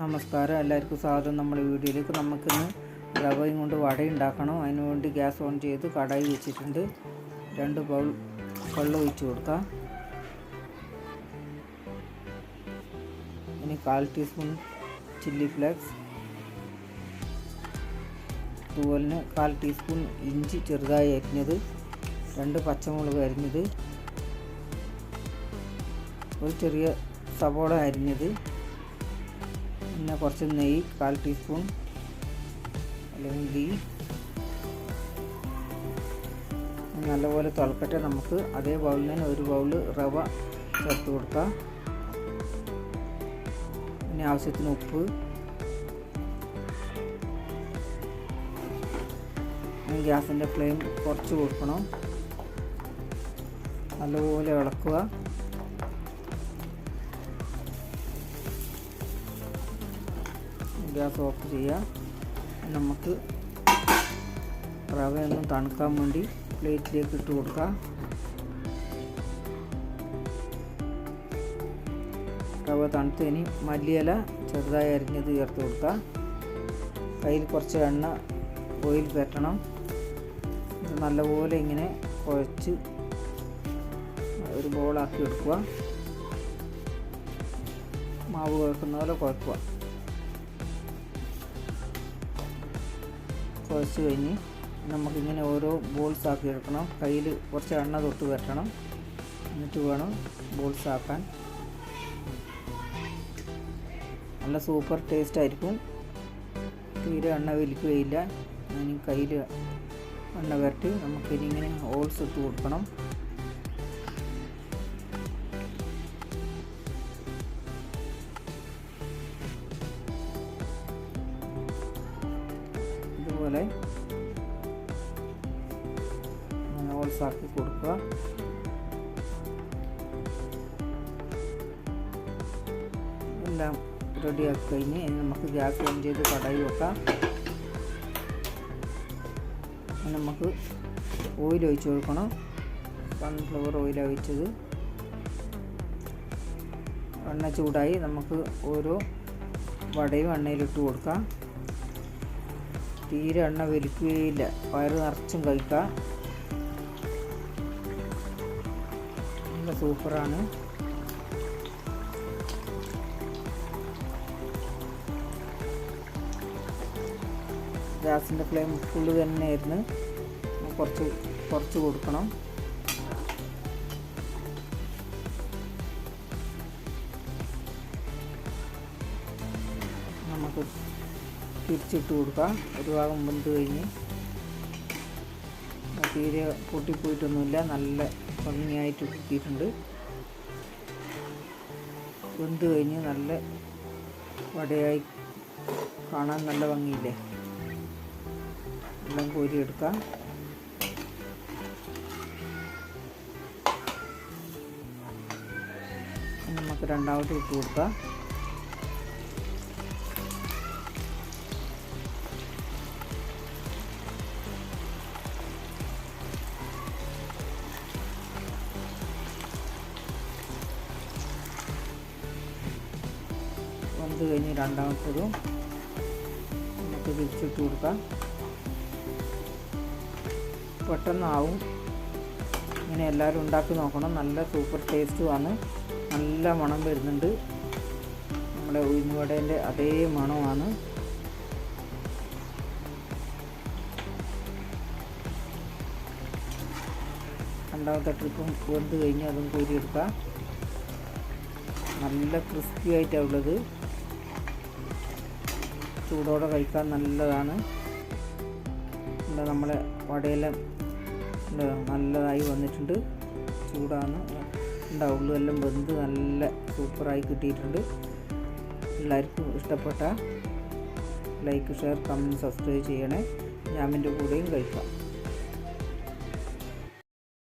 നമസ്കാരം. എല്ലാവർക്കും സ്വാഗതം. നമ്മുടെ വീഡിയോയിലേക്ക് നമുക്കിന്ന് റവയും കൊണ്ട് വട ഉണ്ടാക്കണം. അതിനു വേണ്ടി ഗ്യാസ് ഓൺ ചെയ്ത് കടായി വെച്ചിട്ടുണ്ട്. രണ്ട് ബൗൾ വെള്ളം ഒഴിച്ചു കൊടുക്കാം. ഇനി കാൽ ടീസ്പൂൺ ചില്ലി ഫ്ലേക്സ്. അതുപോലെ കാൽ ടീസ്പൂൺ ഇഞ്ചി ചെറുതായി അരിഞ്ഞത്. രണ്ട് പച്ചമുളക് അരിഞ്ഞത്. ഒരു ചെറിയ സവോള അരിഞ്ഞത്. പിന്നെ കുറച്ച് നെയ്യ് കാൽ ടീസ്പൂൺ അല്ലെങ്കിൽ ഗീ നല്ലപോലെ തിളക്കട്ടെ നമുക്ക്. അതേ ബൗളിൽ തന്നെ ഒരു ബൗൾ റവ ചേർത്ത് കൊടുക്കാം. പിന്നെ ആവശ്യത്തിന് ഉപ്പ്. ഗ്യാസിന്റെ ഫ്ലെയിം കുറച്ച് കൊടുക്കണം. നല്ലപോലെ ഇളക്കുക. ഗ്യാസ് ഓഫ് ചെയ്യുക. നമുക്ക് റവയൊന്നും തണുക്കാൻ വേണ്ടി പ്ലേറ്റിലേക്ക് ഇട്ട് കൊടുക്കാം റവ തണുത്തതിന് മല്ലിയില ചെറുതായി അരിഞ്ഞത് ചേർത്ത് കൊടുക്കുക. കയ്യിൽ കുറച്ച് എണ്ണ ഓയിൽ ഇത് നല്ലപോലെ ഇങ്ങനെ കുഴച്ച് ഒരു ബോളാക്കി എടുക്കുക. മാവ് കുഴക്കുന്ന പോലെ കുഴക്കുക. കുഴച്ച് കഴിഞ്ഞ് നമുക്കിങ്ങനെ ഓരോ ബോൾസ് ആക്കി എടുക്കണം കയ്യിൽ കുറച്ച് എണ്ണ തൊട്ട് വരട്ടണം എന്നിട്ട് വേണം ബോൾസ് ആക്കാൻ. നല്ല സൂപ്പർ ടേസ്റ്റ് ആയിരിക്കും. തീരെ എണ്ണ വലിക്കുകയില്ല. ഞാൻ കയ്യിൽ എണ്ണ വരട്ടി നമുക്കിനി ഇങ്ങനെ ഹോൾസ് ഇട്ട് കൊടുക്കണം. ഇതുപോലെ ഹോൾസ് ആക്കി കൊടുക്കുക. എല്ലാം റെഡിയാക്കി കഴിഞ്ഞ് നമുക്ക് ഗ്യാസ് ഓൺ ചെയ്ത് കടായി വെക്കാം. നമുക്ക് ഓയിൽ ഒഴിച്ച് കൊടുക്കണം. സൺഫ്ലവർ ഓയിൽ ഒഴിച്ചത്. എണ്ണ ചൂടായി നമുക്ക് ഓരോ വടയും എണ്ണയിലിട്ട് കൊടുക്കാം. തീരെ എണ്ണ വലിക്കുകയില്ല. വയറ് നിറച്ചും കഴിക്കാം. നല്ല സൂപ്പറാണ്. ഗ്യാസിന്റെ ഫ്ലെയിം ഫുള്ള് തന്നെയായിരുന്നു. കുറച്ച് കുറച്ച് കൊടുക്കണം. നമുക്ക് തിരിച്ചിട്ട് കൊടുക്കാം. ഒരു ഭാഗം വെന്ത് കഴിഞ്ഞ്. തീരെ പൊട്ടിപ്പോയിട്ടൊന്നുമില്ല. നല്ല ഭംഗിയായിട്ട് കിട്ടിയിട്ടുണ്ട്. വെന്ത് കഴിഞ്ഞ് നല്ല വടയായി കാണാൻ നല്ല ഭംഗിയില്ലേ? എല്ലാം കോരിയെടുക്കാം നമുക്ക് രണ്ടാമത് ഇട്ട് കൊടുക്കാം. വന്ന് കഴിഞ്ഞ് രണ്ടാമത്തതും നമുക്ക് തിരിച്ചിട്ട് കൊടുക്കാം. പെട്ടെന്നാവും. ഇങ്ങനെ എല്ലാവരും ഉണ്ടാക്കി നോക്കണം. നല്ല സൂപ്പർ ടേസ്റ്റുമാണ് നല്ല മണം വരുന്നുണ്ട്. നമ്മുടെ ഉഴുന്നുവടേന്റെ അതേ മണമാണ്. രണ്ടാമത്തെ ട്രിപ്പും വെന്ത് കഴിഞ്ഞ് അതും കോരിയെടുക്കാം നല്ല ക്രിസ്പി ആയിട്ടാണ് ഉള്ളത്. ചൂടോടെ കഴിക്കാൻ നല്ലതാണ്. എന്താ നമ്മളെ വടയെല്ലാം നല്ലതായി വന്നിട്ടുണ്ട്. ചൂടാണ്. ഉണ്ടാവുള്ളൂ എല്ലാം വെന്ത് നല്ല സൂപ്പറായി കിട്ടിയിട്ടുണ്ട്. എല്ലാവർക്കും ഇഷ്ടപ്പെട്ട ലൈക്ക് ഷെയർ കമന്റ് സബ്സ്ക്രൈബ് ചെയ്യണേ. ജാമിന്റെ കൂടെയും കഴിക്കാം.